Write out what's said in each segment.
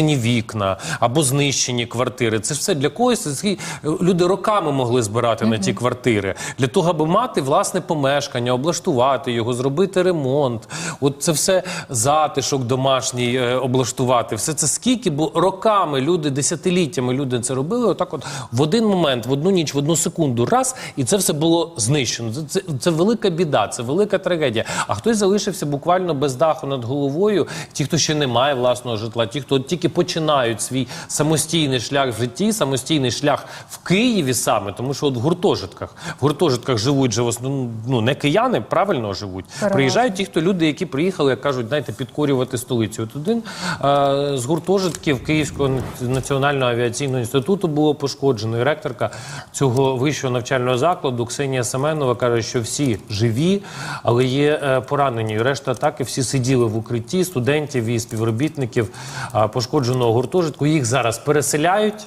вікна або знищені квартири. Це ж все для когось. Люди роками могли збирати на ті квартири для того, аби мати власне помешкання, облаштувати його, зробити ремонт. От це все затишок домашній е, облаштувати. Все це скільки, бо роками люди, десятиліттями люди це робили. Отак, от в один момент, в одну ніч, в одну секунду, раз, і це все було знищено. Це, це, це велика біда, це велика трагедія. А хтось залишився буквально без даху над головою. Ті, хто ще не має власного житла, ті, хто тільки починають свій самостійний шлях в житті, самостійний шлях в Києві саме, тому що от в гуртожитках, в гуртожитках живуть же в основному ну не кияни, правильно живуть. Приїжджають ті, хто люди, які приїхали, як кажуть, знаєте, підкорювати столицю. От один е, з гуртожитків Київського національного авіаційного інституту було пошкоджено. І ректорка цього вищого навчального закладу Ксенія Семенова каже, що всі живі, але є е, поранені. І решта атаки всі сиділи в укритті студентів і співробітників е, пошкодженого гуртожитку. Їх зараз переселяють.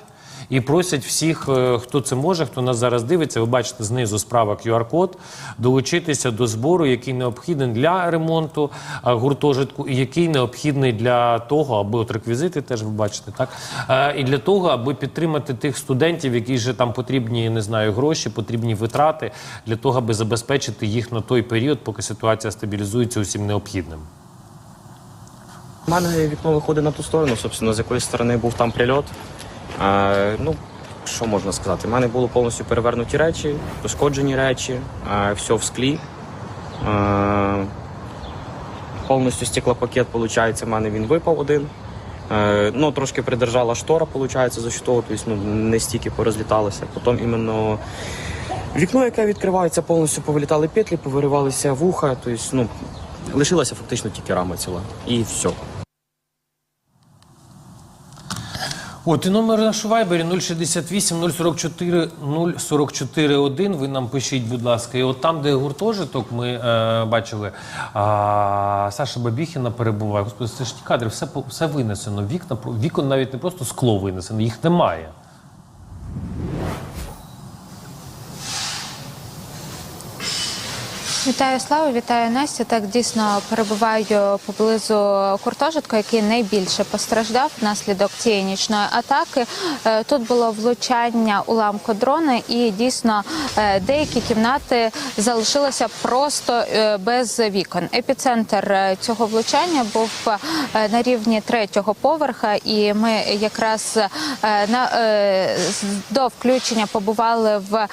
І просять всіх, е, хто це може, хто нас зараз дивиться. Ви бачите знизу справа QR-код, долучитися до збору, який необхідний для ремонту е, гуртожитку, і який необхідний для того, аби от реквізити, теж ви бачите, так Е, і для того, аби підтримати тих студентів, які вже там потрібні, не знаю, гроші, потрібні витрати для того, аби забезпечити їх на той період, поки ситуація стабілізується усім необхідним. У мене вікно виходить на ту сторону, собственно, з якої сторони був там прильот. Е, ну, що можна сказати? У мене було повністю перевернуті речі, пошкоджені речі, е, все в склі. Е, повністю стеклопакет, виходить, в мене він випав один. Е, ну, трошки придержала штора, виходить, за що того, тобто, ну, не стільки порозліталося. Потім іменно вікно, яке відкривається, повністю повилітали петлі, повиривалися вуха, тобто, ну, лишилася фактично тільки рама ціла. І все. От і номер наш у вайбері 068 044 044 1. Ви нам пишіть, будь ласка. І от там, де гуртожиток, ми е, бачили, е, Саша Бабіхіна перебуває. Господи, це ж ті кадри, все, все винесено. Вікна, вікон навіть не просто скло винесено, їх немає. Вітаю Славу, вітаю Настю. Так дійсно перебуваю поблизу гуртожитку, який найбільше постраждав внаслідок цієї нічної атаки. Е, Тут було влучання уламку дрона, і дійсно е, деякі кімнати залишилися просто е, без вікон. Епіцентр цього влучання був на рівні третього поверха, і ми якраз на до включення побували в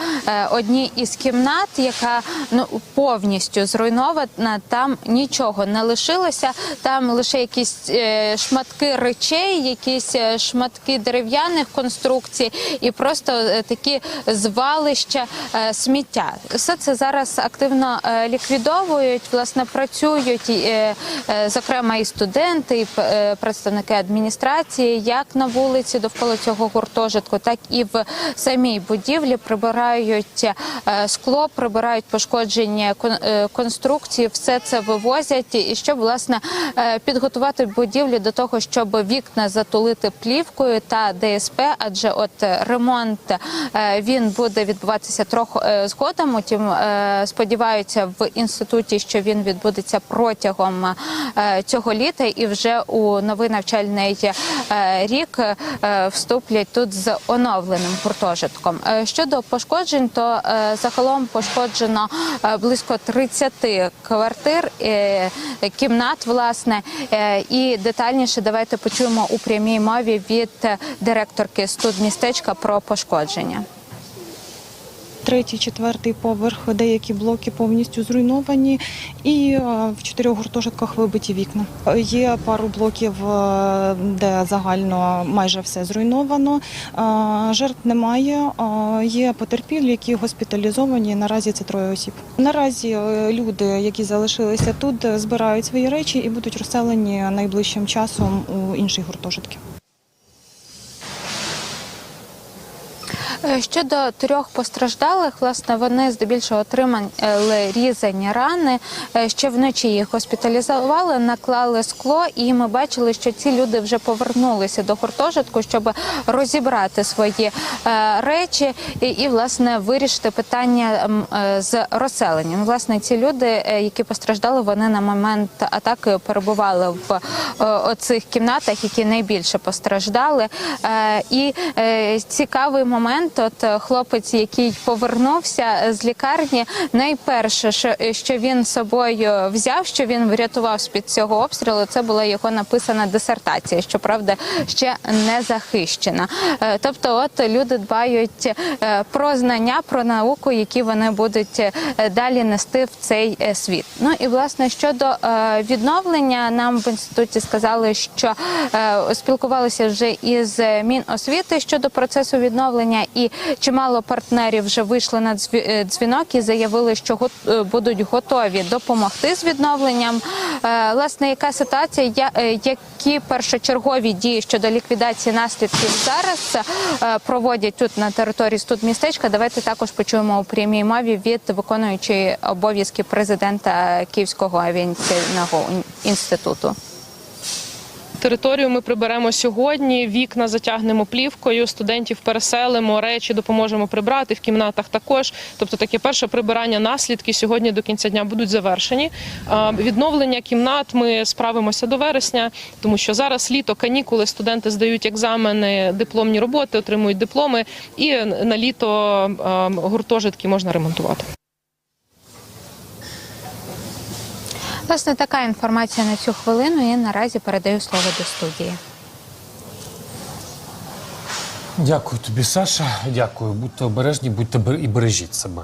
одній із кімнат, яка ну повністю зруйнована. Там нічого не лишилося. Там лише якісь е, шматки речей, якісь е, шматки дерев'яних конструкцій, і просто е, такі звалища сміття. Все це зараз активно ліквідовують. Власне працюють зокрема і студенти, і представники адміністрації, як на вулиці довкола цього гуртожитку, так і в самій будівлі прибирають скло, прибирають е, конструкції. Все це вивозять, і щоб власне е, підготувати будівлі до того, щоб вікна затулити плівкою та ДСП, адже от е, ремонт е, він буде відбуватися трохи е, згодом. Утім, е, сподіваються в інституті, що він відбудеться протягом е, цього літа, і вже у новий навчальний е, рік е, вступлять тут з оновленим гуртожитком. Е, Щодо пошкоджень, то е, загалом пошкоджено е, близько 30 квартир, е, кімнат, власне, Е, і детальніше давайте почуємо у прямій мові від директорки студмістечка про пошкодження. Третій, четвертий поверх, деякі блоки повністю зруйновані, і е, в чотирьох гуртожитках вибиті вікна. Е, Є пару блоків, е, де загально майже все зруйновано. Жертв немає. Є потерпілі, які госпіталізовані. Наразі це троє осіб. Наразі люди, які залишилися тут, збирають свої речі і будуть розселені найближчим часом у інші гуртожитки. Щодо трьох постраждалих, власне, вони здебільшого отримали різані рани. Е, Ще вночі їх госпіталізували, наклали скло, і ми бачили, що ці люди вже повернулися до гуртожитку, щоб розібрати свої е, речі і, і власне вирішити питання е, з розселенням. Власне, ці люди, е, які постраждали, вони на момент атаки перебували в е, оцих кімнатах, які найбільше постраждали. Е, І е, цікавий момент, от е, хлопець, який повернувся з лікарні, найперше, що, що він собою взяв, що він врятував з під цього обстрілу, це була його написана дисертація, що правда ще не захищена. Е, Тобто, от люди дбають е, про знання, про науку, які вони будуть е, далі нести в цей е, світ. Ну і власне щодо е, відновлення, нам в інституті сказали, що е, спілкувалися вже із Міносвіти щодо процесу відновлення, і чимало партнерів вже вийшли на е, дзвінок і заявили, що е, будуть готові допомогти з відновленням. Е, Власне, яка ситуація, які першочергові дії щодо ліквідації наслідків зараз проводять тут на території студмістечка. Давайте також почуємо у прямій мові від виконуючої обов'язки президента Київського авіаційного інституту. Територію ми приберемо сьогодні. Вікна затягнемо плівкою, студентів переселимо, речі допоможемо прибрати в кімнатах також. Тобто, таке перше прибирання наслідки сьогодні до кінця дня будуть завершені. Відновлення кімнат ми справимося до вересня, тому що зараз літо, канікули, студенти здають екзамени, дипломні роботи, отримують дипломи, і на літо гуртожитки можна ремонтувати. Власне, така інформація на цю хвилину. І наразі передаю слово до студії. Дякую тобі, Саша. Дякую. Будьте обережні, будьте і бережіть себе.